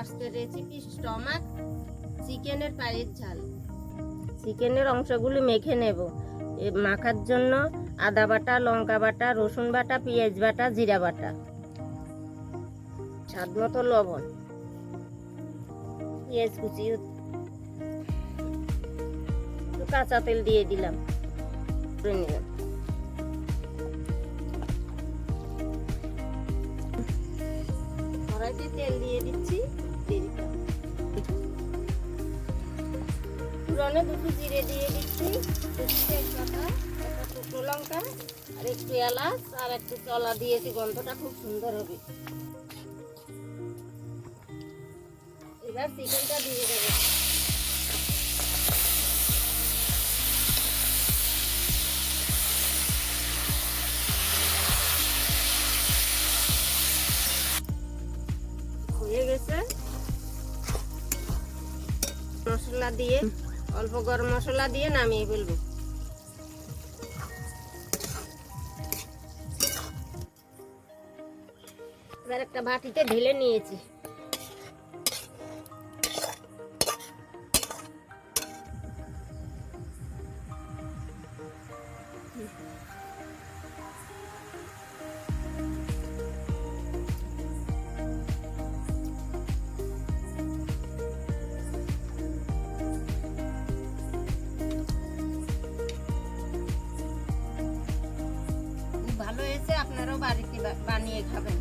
আজকের recipe stomach চিকেনের পায়ের ঝাল। চিকেনের অংশগুলি মেখে নেব। মাখার জন্য আদা বাটা, লঙ্কা বাটা, রসুন বাটা, পেঁয়াজ বাটা, জিরা বাটা। স্বাদ মতো লবণ। পেঁয়াজ কুচি কাঁচা তেল দিয়ে দিলাম। নিলাম। তেল দিয়ে দিচ্ছি। পুরনে দুটো জিরে দিয়ে দিচ্ছি। একটা শুকনো লঙ্কা আর একটু এলাচ আর একটু চলা দিয়েছি, গন্ধটা খুব সুন্দর হবে। এবার চিকেনটা দিয়ে দেবো। হয়ে গেছে। মশলা দিয়ে অল্প গরম মশলা দিয়ে নামিয়ে ফেলব। এবার একটা বাটিতে ঢেলে নিয়েছি। ভালো হয়েছে আপনারাও বাড়িতে বানিয়ে খাবেন।